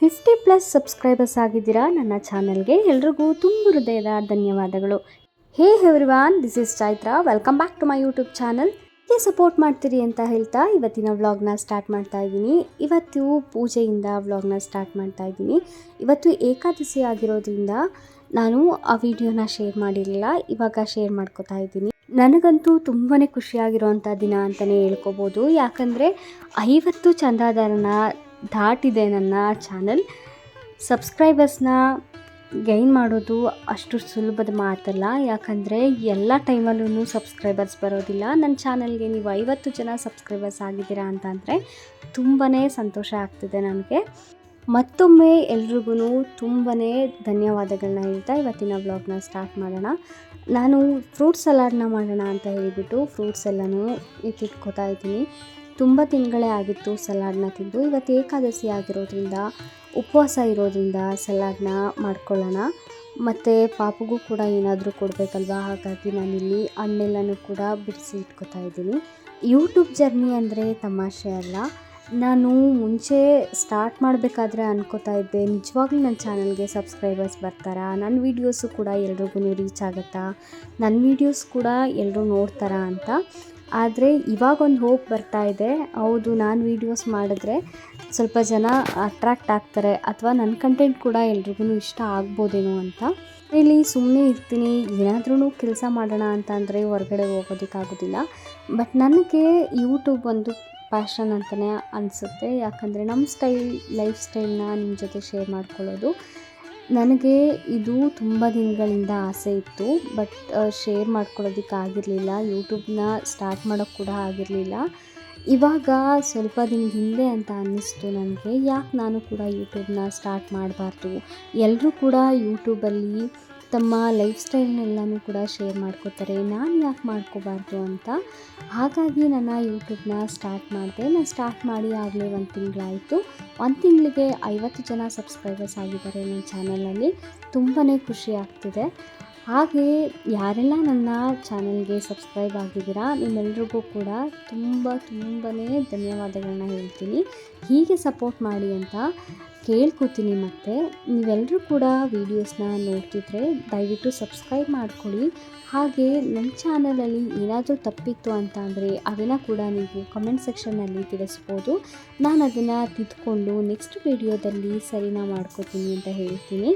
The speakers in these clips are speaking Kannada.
ಫಿಫ್ಟಿ ಪ್ಲಸ್ ಸಬ್ಸ್ಕ್ರೈಬರ್ಸ್ ಆಗಿದ್ದೀರಾ ನನ್ನ ಚಾನಲ್ಗೆ ಎಲ್ರಿಗೂ ತುಂಬ ಹೃದಯದ ಧನ್ಯವಾದಗಳು. Hey everyone this is Chaitra. Welcome back to my YouTube channel ಹೇಗೆ ಸಪೋರ್ಟ್ ಮಾಡ್ತೀರಿ ಅಂತ ಹೇಳ್ತಾ ಇವತ್ತಿನ ವ್ಲಾಗ್ನ ಸ್ಟಾರ್ಟ್ ಮಾಡ್ತಾ ಇದ್ದೀನಿ. ಇವತ್ತು ಪೂಜೆಯಿಂದ ವ್ಲಾಗ್ನ ಸ್ಟಾರ್ಟ್ ಮಾಡ್ತಾ ಇದ್ದೀನಿ. ಇವತ್ತು ಏಕಾದಶಿ ಆಗಿರೋದ್ರಿಂದ ನಾನು ಆ ವಿಡಿಯೋನ ಶೇರ್ ಮಾಡಿರಲಿಲ್ಲ. ಇವಾಗ ಶೇರ್ ಮಾಡ್ಕೋತಾ ಇದ್ದೀನಿ. ನನಗಂತೂ ತುಂಬಾ ಖುಷಿಯಾಗಿರುವಂಥ ದಿನ ಅಂತಲೇ ಹೇಳ್ಕೊಬೋದು. ಯಾಕಂದರೆ ಐವತ್ತು ಚಂದಾದಾರನ ದಾಟಿದೆ ನನ್ನ ಚಾನಲ್. ಸಬ್ಸ್ಕ್ರೈಬರ್ಸ್ನ ಗೈನ್ ಮಾಡೋದು ಅಷ್ಟು ಸುಲಭದ ಮಾತಲ್ಲ. ಯಾಕಂದರೆ ಎಲ್ಲ ಟೈಮಲ್ಲೂ ಸಬ್ಸ್ಕ್ರೈಬರ್ಸ್ ಬರೋದಿಲ್ಲ. ನನ್ನ ಚಾನಲ್ಗೆ ನೀವು ಐವತ್ತು ಜನ ಸಬ್ಸ್ಕ್ರೈಬರ್ಸ್ ಆಗಿದ್ದೀರಾ ಅಂತ ಅಂದರೆ ತುಂಬಾ ಸಂತೋಷ ಆಗ್ತಿದೆ ನನಗೆ. ಮತ್ತೊಮ್ಮೆ ಎಲ್ರಿಗೂ ತುಂಬಾ ಧನ್ಯವಾದಗಳನ್ನ ಹೇಳ್ತಾ ಇವತ್ತಿನ ವ್ಲಾಗ್ನ ಸ್ಟಾರ್ಟ್ ಮಾಡೋಣ. ನಾನು ಫ್ರೂಟ್ ಸಲಾಡ್ನ ಮಾಡೋಣ ಅಂತ ಹೇಳಿಬಿಟ್ಟು ಫ್ರೂಟ್ಸ್ ಎಲ್ಲನೂ ಇಟ್ಟಿಟ್ಕೋತಾ ಇದ್ದೀನಿ. ತುಂಬ ತಿಂಗಳೇ ಆಗಿತ್ತು ಸಲಾಡ್ನ ತಿಂದು. ಇವತ್ತು ಏಕಾದಶಿ ಆಗಿರೋದ್ರಿಂದ, ಉಪವಾಸ ಇರೋದ್ರಿಂದ ಸಲಾಡ್ನ ಮಾಡ್ಕೊಳ್ಳೋಣ. ಮತ್ತು ಪಾಪಗೂ ಕೂಡ ಏನಾದರೂ ಕೊಡಬೇಕಲ್ವಾ? ಹಾಗಾಗಿ ನಾನಿಲ್ಲಿ ಹಣ್ಣೆಲ್ಲನೂ ಕೂಡ ಬಿಡಿಸಿ ಇಟ್ಕೋತಾ ಇದ್ದೀನಿ. ಯೂಟ್ಯೂಬ್ ಜರ್ನಿ ಅಂದರೆ ತಮಾಷೆ ಅಲ್ಲ. ನಾನು ಮುಂಚೆ ಸ್ಟಾರ್ಟ್ ಮಾಡಬೇಕಾದ್ರೆ ಅನ್ಕೋತಾ ಇದ್ದೆ, ನಿಜವಾಗ್ಲೂ ನನ್ನ ಚಾನಲ್ಗೆ ಸಬ್ಸ್ಕ್ರೈಬರ್ಸ್ ಬರ್ತಾರಾ? ನನ್ನ ವೀಡಿಯೋಸು ಕೂಡ ಎಲ್ರಿಗೂ ರೀಚ್ ಆಗುತ್ತಾ? ನನ್ನ ವೀಡಿಯೋಸ್ ಕೂಡ ಎಲ್ಲರೂ ನೋಡ್ತಾರಾ ಅಂತ. ಆದರೆ ಇವಾಗೊಂದು ಹೋಪ್ ಬರ್ತಾ ಇದೆ. ಹೌದು, ನಾನು ವೀಡಿಯೋಸ್ ಮಾಡಿದ್ರೆ ಸ್ವಲ್ಪ ಜನ ಅಟ್ರ್ಯಾಕ್ಟ್ ಆಗ್ತಾರೆ. ಅಥವಾ ನನ್ನ ಕಂಟೆಂಟ್ ಕೂಡ ಎಲ್ರಿಗೂ ಇಷ್ಟ ಆಗ್ಬೋದೇನೋ ಅಂತ. ಇಲ್ಲಿ ಸುಮ್ಮನೆ ಇರ್ತೀನಿ. ಏನಾದ್ರೂ ಕೆಲಸ ಮಾಡೋಣ ಅಂತ ಅಂದರೆ ಹೊರಗಡೆ ಹೋಗೋದಕ್ಕಾಗೋದಿಲ್ಲ ಬಟ್ ನನಗೆ ಯೂಟ್ಯೂಬ್ ಒಂದು ಪ್ಯಾಷನ್ ಅಂತಲೇ ಅನಿಸುತ್ತೆ. ಯಾಕಂದರೆ ನಮ್ಮ ಸ್ಟೈಲ್ ಲೈಫ್ ಸ್ಟೈಲ್ನ ನಿಮ್ಮ ಜೊತೆ ಶೇರ್ ಮಾಡ್ಕೊಳ್ಳೋದು. ನನಗೆ ಇದು ತುಂಬ ದಿನಗಳಿಂದ ಆಸೆ ಇತ್ತು ಬಟ್ ಶೇರ್ ಮಾಡ್ಕೊಳ್ಳೋದಕ್ಕಾಗಿರಲಿಲ್ಲ ಯೂಟ್ಯೂಬ್ನ ಸ್ಟಾರ್ಟ್ ಮಾಡೋಕ್ಕೆ ಕೂಡ ಆಗಿರಲಿಲ್ಲ. ಇವಾಗ ಸ್ವಲ್ಪ ದಿನದ ಹಿಂದೆ ಅಂತ ಅನ್ನಿಸ್ತು ನನಗೆ ಯಾಕೆ ನಾನು ಕೂಡ ಯೂಟ್ಯೂಬ್ನ ಸ್ಟಾರ್ಟ್ ಮಾಡಬಾರ್ದು? ಎಲ್ಲರೂ ಕೂಡ ಯೂಟ್ಯೂಬಲ್ಲಿ ತಮ್ಮ ಲೈಫ್ ಸ್ಟೈಲ್ನೆಲ್ಲನೂ ಕೂಡ ಶೇರ್ ಮಾಡ್ಕೋತಾರೆ. ನಾನು ಯಾಕೆ ಮಾಡ್ಕೋಬಾರ್ದು ಅಂತ? ಹಾಗಾಗಿ ನನ್ನ ಯೂಟ್ಯೂಬ್ನ ಸ್ಟಾರ್ಟ್ ಮಾಡಿದೆ. ನಾನು ಸ್ಟಾರ್ಟ್ ಮಾಡಿ ಆಗಲೇ ಒಂದು ತಿಂಗಳಾಯಿತು. ಒಂದು ತಿಂಗಳಿಗೆ ಐವತ್ತು ಜನ ಸಬ್ಸ್ಕ್ರೈಬರ್ಸ್ ಆಗಿದ್ದಾರೆ ನನ್ನ ಚಾನಲಲ್ಲಿ. ತುಂಬಾ ಖುಷಿ ಆಗ್ತಿದೆ. ಹಾಗೆ ಯಾರೆಲ್ಲ ನನ್ನ ಚಾನಲ್ಗೆ ಸಬ್ಸ್ಕ್ರೈಬ್ ಆಗಿದ್ದೀರಾ, ನಿಮ್ಮೆಲ್ರಿಗೂ ಕೂಡ ತುಂಬ ತುಂಬಾ ಧನ್ಯವಾದಗಳನ್ನ ಹೇಳ್ತೀನಿ. ಹೀಗೆ ಸಪೋರ್ಟ್ ಮಾಡಿ ಅಂತ ಕೇಳ್ಕೊತೀನಿ ಮತ್ತು. ನೀವೆಲ್ಲರೂ ಕೂಡ ವೀಡಿಯೋಸ್ನ ನೋಡ್ತಿದ್ರೆ ದಯವಿಟ್ಟು ಸಬ್ಸ್ಕ್ರೈಬ್ ಮಾಡ್ಕೊಳ್ಳಿ. ಹಾಗೆ ನನ್ನ ಚಾನಲಲ್ಲಿ ಏನಾದರೂ ತಪ್ಪಿತ್ತು ಅಂತ ಅಂದರೆ ಅದನ್ನು ಕೂಡ ನೀವು ಕಮೆಂಟ್ ಸೆಕ್ಷನ್ನಲ್ಲಿ ತಿಳಿಸ್ಬೋದು. ನಾನು ಅದನ್ನು ತಿದ್ಕೊಂಡು ನೆಕ್ಸ್ಟ್ ವೀಡಿಯೋದಲ್ಲಿ ಸರಿನಾ ಮಾಡ್ಕೋತೀನಿ ಅಂತ ಹೇಳ್ತೀನಿ.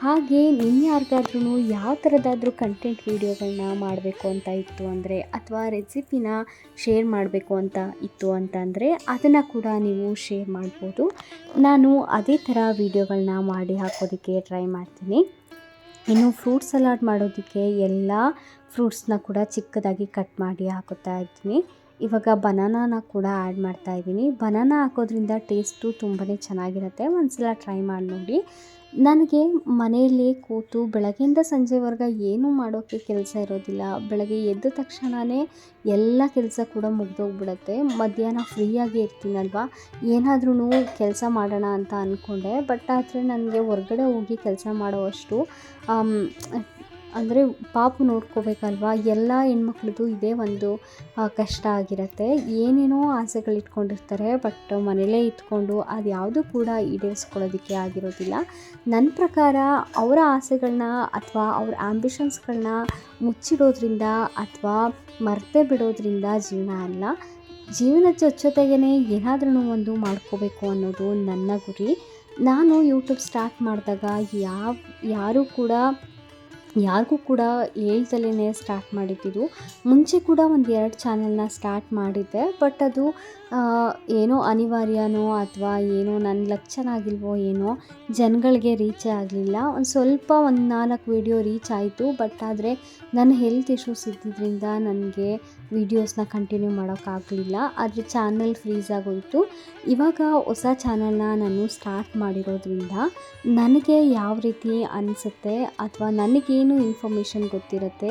ಹಾಗೆ ನಿನ್ನ ಯಾರಿಗಾದ್ರೂ ಯಾವ ಥರದಾದ್ರೂ ಕಂಟೆಂಟ್ ವೀಡಿಯೋಗಳನ್ನ ಮಾಡಬೇಕು ಅಂತ ಇತ್ತು ಅಂದರೆ ಅಥವಾ ರೆಸಿಪಿನ ಶೇರ್ ಮಾಡಬೇಕು ಅಂತ ಇತ್ತು ಅಂತ ಅಂದರೆ ಅದನ್ನು ಕೂಡ ನೀವು ಶೇರ್ ಮಾಡ್ಬೋದು. ನಾನು ಅದೇ ಥರ ವೀಡಿಯೋಗಳನ್ನ ಮಾಡಿ ಹಾಕೋದಕ್ಕೆ ಟ್ರೈ ಮಾಡ್ತೀನಿ. ಇನ್ನು ಫ್ರೂಟ್ ಸಲಾಡ್ ಮಾಡೋದಕ್ಕೆ ಎಲ್ಲ ಫ್ರೂಟ್ಸ್ನ ಕೂಡ ಚಿಕ್ಕದಾಗಿ ಕಟ್ ಮಾಡಿ ಹಾಕುತ್ತಾ ಇದ್ದೀನಿ ಇವಾಗ ಬನಾನಾನ ಕೂಡ ಆ್ಯಡ್ ಮಾಡ್ತಾ ಇದ್ದೀನಿ. ಬನಾನಾ ಹಾಕೋದ್ರಿಂದ ಟೇಸ್ಟು ತುಂಬಾ ಚೆನ್ನಾಗಿರುತ್ತೆ. ಒಂದ್ಸಲ ಟ್ರೈ ಮಾಡಿ ನೋಡಿ. ನನಗೆ ಮನೆಯಲ್ಲಿ ಕೂತು ಬೆಳಗ್ಗೆಯಿಂದ ಸಂಜೆವರೆಗೆ ಏನೂ ಮಾಡೋಕ್ಕೆ ಕೆಲಸ ಇರೋದಿಲ್ಲ. ಬೆಳಗ್ಗೆ ಎದ್ದ ತಕ್ಷಣವೇ ಎಲ್ಲ ಕೆಲಸ ಕೂಡ ಮುಗ್ದೋಗ್ಬಿಡುತ್ತೆ. ಮಧ್ಯಾಹ್ನ ಫ್ರೀಯಾಗಿ ಇರ್ತೀನಲ್ವ? ಏನಾದ್ರೂ ಕೆಲಸ ಮಾಡೋಣ ಅಂತ ಅಂದ್ಕೊಂಡೆ ಬಟ್ ಆದರೆ ನನಗೆ ಹೊರ್ಗಡೆ ಹೋಗಿ ಕೆಲಸ ಮಾಡೋವಷ್ಟು ಅಂದರೆ ಪಾಪು ನೋಡ್ಕೋಬೇಕಲ್ವಾ? ಎಲ್ಲ ಹೆಣ್ಮಕ್ಳದ್ದು ಇದೇ ಒಂದು ಕಷ್ಟ ಆಗಿರುತ್ತೆ. ಏನೇನೋ ಆಸೆಗಳು ಇಟ್ಕೊಂಡಿರ್ತಾರೆ ಬಟ್ ಮನೇಲೇ ಇಟ್ಕೊಂಡು ಅದು ಯಾವುದೂ ಕೂಡ ಈಡೇರಿಸ್ಕೊಳ್ಳೋದಕ್ಕೆ ಆಗಿರೋದಿಲ್ಲ. ನನ್ನ ಪ್ರಕಾರ ಅವರ ಆಸೆಗಳನ್ನ ಅಥವಾ ಅವ್ರ ಆ್ಯಂಬಿಷನ್ಸ್ಗಳನ್ನ ಮುಚ್ಚಿಡೋದ್ರಿಂದ ಅಥವಾ ಮರೆತೇ ಬಿಡೋದ್ರಿಂದ ಜೀವನ ಅಲ್ಲ. ಜೀವನದ ಜೊತೆಗೇ ಏನಾದ್ರೂ ಒಂದು ಮಾಡ್ಕೋಬೇಕು ಅನ್ನೋದು ನನ್ನ ಗುರಿ. ನಾನು ಯೂಟ್ಯೂಬ್ ಸ್ಟಾರ್ಟ್ ಮಾಡಿದಾಗ ಯಾವ, ಯಾರೂ ಕೂಡ ಯಾರಿಗೂ ಕೂಡ ಹೇಳ್ದಲೇ ಸ್ಟಾರ್ಟ್ ಮಾಡಿದ್ದಿದ್ದು ಮುಂಚೆ ಕೂಡ ಒಂದು ಎರಡು ಚಾನಲ್ನ ಸ್ಟಾರ್ಟ್ ಮಾಡಿದ್ದೆ ಬಟ್ ಅದು ಏನೋ ಅನಿವಾರ್ಯನೋ ಅಥವಾ ಏನೋ ನನ್ನ ಲಕ್ ಚೆನ್ನಾಗಿಲ್ವೋ ಏನೋ ಜನಗಳಿಗೆ ರೀಚೇ ಆಗಲಿಲ್ಲ. ಒಂದು ಸ್ವಲ್ಪ ಒಂದು ನಾಲ್ಕು ವೀಡಿಯೋ ರೀಚ್ ಆಯಿತು ಬಟ್ ಆದರೆ ನನ್ನ ಹೆಲ್ತ್ ಇಶ್ಯೂಸ್ ಇದ್ದಿದ್ದರಿಂದ ನನಗೆ ವೀಡಿಯೋಸ್ನ ಕಂಟಿನ್ಯೂ ಮಾಡೋಕ್ಕಾಗಲಿಲ್ಲ ಆದರೆ ಚಾನಲ್ ಫ್ರೀಸ್ ಆಗೋಯಿತು. ಇವಾಗ ಹೊಸ ಚಾನಲ್ನ ನಾನು ಸ್ಟಾರ್ಟ್ ಮಾಡಿರೋದ್ರಿಂದ ನನಗೆ ಯಾವ ರೀತಿ ಅನಿಸುತ್ತೆ ಅಥವಾ ನನಗೇನು ಇನ್ಫಾರ್ಮೇಷನ್ ಗೊತ್ತಿರುತ್ತೆ,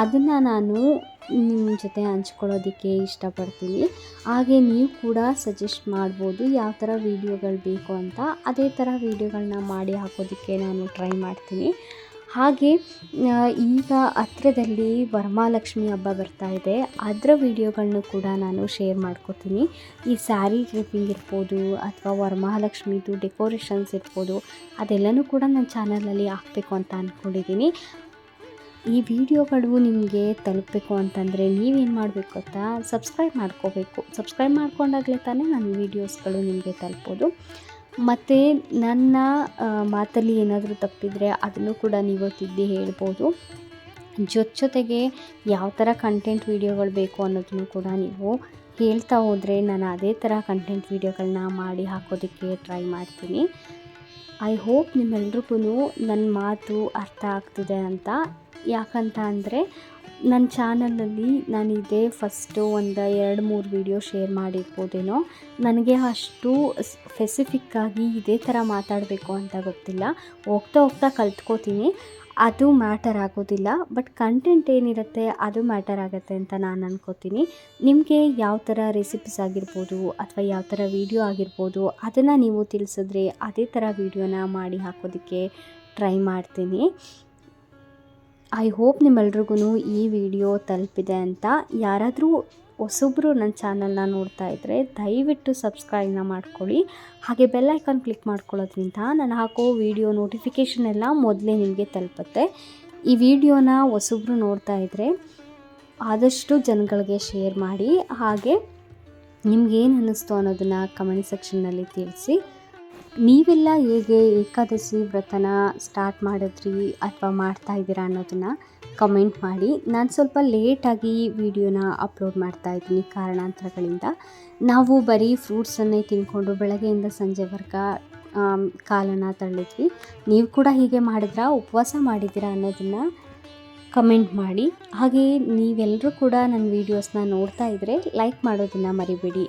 ಅದನ್ನು ನಾನು ನಿಮ್ಮ ಜೊತೆ ಹಂಚ್ಕೊಳ್ಳೋದಕ್ಕೆ ಇಷ್ಟಪಡ್ತೀನಿ. ಹಾಗೆ ನೀವು ಕೂಡ ಸಜೆಸ್ಟ್ ಮಾಡ್ಬೋದು ಯಾವ ಥರ ವೀಡಿಯೋಗಳು ಬೇಕು ಅಂತ. ಅದೇ ಥರ ವೀಡಿಯೋಗಳನ್ನ ಮಾಡಿ ಹಾಕೋದಕ್ಕೆ ನಾನು ಟ್ರೈ ಮಾಡ್ತೀನಿ. ಹಾಗೆ ಈಗ ಹತ್ರದಲ್ಲಿ ವರಮಹಾಲಕ್ಷ್ಮಿ ಹಬ್ಬ ಬರ್ತಾ ಇದೆ. ಅದರ ವಿಡಿಯೋಗಳನ್ನು ಕೂಡ ನಾನು ಶೇರ್ ಮಾಡ್ಕೋತೀನಿ. ಈ ಸ್ಯಾರಿ ಡ್ರಿಪ್ಪಿಂಗ್ ಇರ್ಬೋದು ಅಥವಾ ವರಮಹಾಲಕ್ಷ್ಮಿದು ಡೆಕೋರೇಷನ್ಸ್ ಇರ್ಬೋದು, ಅದೆಲ್ಲನೂ ಕೂಡ ನನ್ನ ಚಾನಲಲ್ಲಿ ಹಾಕಬೇಕು ಅಂತ ಅಂದ್ಕೊಂಡಿದ್ದೀನಿ ಈ ವಿಡಿಯೋಗಳು ನಿಮಗೆ ತಲುಪಬೇಕು ಅಂತಂದರೆ ನೀವೇನು ಮಾಡಬೇಕು ಅಂತ ಸಬ್ಸ್ಕ್ರೈಬ್ ಮಾಡ್ಕೋಬೇಕು. ಸಬ್ಸ್ಕ್ರೈಬ್ ಮಾಡ್ಕೊಂಡಾಗಲೇ ತಾನೇ ನನ್ನ ವೀಡಿಯೋಸ್ಗಳು ನಿಮಗೆ ತಲುಪೋದು. ಮತ್ತು ನನ್ನ ಮಾತಲ್ಲಿ ಏನಾದರೂ ತಪ್ಪಿದರೆ ಅದನ್ನು ಕೂಡ ನೀವು ತಿದ್ದಿ ಹೇಳ್ಬೋದು. ಜೊತೆ ಜೊತೆಗೆ ಯಾವ ಥರ ಕಂಟೆಂಟ್ ವೀಡಿಯೋಗಳು ಬೇಕು ಅನ್ನೋದನ್ನು ಕೂಡ ನೀವು ಹೇಳ್ತಾ ಹೋದರೆ ನಾನು ಅದೇ ಥರ ಕಂಟೆಂಟ್ ವೀಡಿಯೋಗಳನ್ನ ಮಾಡಿ ಹಾಕೋದಕ್ಕೆ ಟ್ರೈ ಮಾಡ್ತೀನಿ. ಐ ಹೋಪ್ ನಿಮ್ಮೆಲ್ರಿಗೂ ನನ್ನ ಮಾತು ಅರ್ಥ ಆಗ್ತಿದೆ ಅಂತ. ಯಾಕಂತ ಅಂದರೆ ನನ್ನ ಚಾನಲಲ್ಲಿ ನಾನು ಫಸ್ಟು ಒಂದು ಎರಡು ಮೂರು ವಿಡಿಯೋ ಶೇರ್ ಮಾಡಿರ್ಬೋದೇನೋ, ನನಗೆ ಅಷ್ಟು ಸ್ಪೆಸಿಫಿಕ್ಕಾಗಿ ಇದೇ ಥರ ಮಾತಾಡಬೇಕು ಅಂತ ಗೊತ್ತಿಲ್ಲ. ಹೋಗ್ತಾ ಹೋಗ್ತಾ ಕಲ್ತ್ಕೋತೀನಿ. ಅದು ಮ್ಯಾಟರ್ ಆಗೋದಿಲ್ಲ ಬಟ್ ಕಂಟೆಂಟ್ ಏನಿರುತ್ತೆ ಅದು ಮ್ಯಾಟರ್ ಆಗುತ್ತೆ ಅಂತ ನಾನು ಅಂದ್ಕೋತೀನಿ ನಿಮಗೆ ಯಾವ ಥರ ರೆಸಿಪೀಸ್ ಆಗಿರ್ಬೋದು ಅಥವಾ ಯಾವ ಥರ ವೀಡಿಯೋ ಆಗಿರ್ಬೋದು ಅದನ್ನು ನೀವು ತಿಳಿಸಿದ್ರೆ ಅದೇ ಥರ ವೀಡಿಯೋನ ಮಾಡಿ ಹಾಕೋದಕ್ಕೆ ಟ್ರೈ ಮಾಡ್ತೀನಿ. ಐ ಹೋಪ್ ನಿಮ್ಮೆಲ್ರಿಗೂ ಈ ವಿಡಿಯೋ ತಲುಪಿದೆ ಅಂತ. ಯಾರಾದರೂ ಹೊಸೊಬ್ಬರು ನನ್ನ ಚಾನಲ್ನ ನೋಡ್ತಾ ಇದ್ದರೆ ದಯವಿಟ್ಟು ಸಬ್ಸ್ಕ್ರೈಬ್ನ ಮಾಡ್ಕೊಳ್ಳಿ. ಹಾಗೆ ಬೆಲ್ ಐಕಾನ್ ಕ್ಲಿಕ್ ಮಾಡ್ಕೊಳ್ಳೋದ್ರಿಂದ ನಾನು ಹಾಕೋ ವಿಡಿಯೋ ನೋಟಿಫಿಕೇಷನ್ ಎಲ್ಲ ಮೊದಲೇ ನಿಮಗೆ ತಲುಪುತ್ತೆ. ಈ ವಿಡಿಯೋನ ಹೊಸೊಬ್ಬರು ನೋಡ್ತಾ ಇದ್ದರೆ ಆದಷ್ಟು ಜನಗಳಿಗೆ ಶೇರ್ ಮಾಡಿ. ಹಾಗೆ ನಿಮ್ಗೇನು ಅನ್ನಿಸ್ತು ಅನ್ನೋದನ್ನು ಕಮೆಂಟ್ ಸೆಕ್ಷನ್ನಲ್ಲಿ ತಿಳಿಸಿ. ನೀವೆಲ್ಲ ಹೇಗೆ ಏಕಾದಶಿ ವ್ರತನ ಸ್ಟಾರ್ಟ್ ಮಾಡಿದ್ರಿ ಅಥವಾ ಮಾಡ್ತಾ ಇದ್ದೀರಾ ಅನ್ನೋದನ್ನು ಕಮೆಂಟ್ ಮಾಡಿ. ನಾನು ಸ್ವಲ್ಪ ಲೇಟಾಗಿ ವಿಡಿಯೋನ ಅಪ್ಲೋಡ್ ಮಾಡ್ತಾ ಇದ್ದೀನಿ ಕಾರಣಾಂತರಗಳಿಂದ. ನಾವು ಬರೀ ಫ್ರೂಟ್ಸನ್ನೇ ತಿನ್ಕೊಂಡು ಬೆಳಗ್ಗೆಯಿಂದ ಸಂಜೆವರೆಗ ಕಾಲನ್ನು ತಳ್ಳಿದ್ವಿ. ನೀವು ಕೂಡ ಹೀಗೆ ಮಾಡಿದ್ರಾ, ಉಪವಾಸ ಮಾಡಿದ್ದೀರಾ ಅನ್ನೋದನ್ನು ಕಮೆಂಟ್ ಮಾಡಿ. ಹಾಗೆಯೇ ನೀವೆಲ್ಲರೂ ಕೂಡ ನನ್ನ ವೀಡಿಯೋಸ್ನ ನೋಡ್ತಾ ಇದ್ದರೆ ಲೈಕ್ ಮಾಡೋದನ್ನು ಮರಿಬೇಡಿ.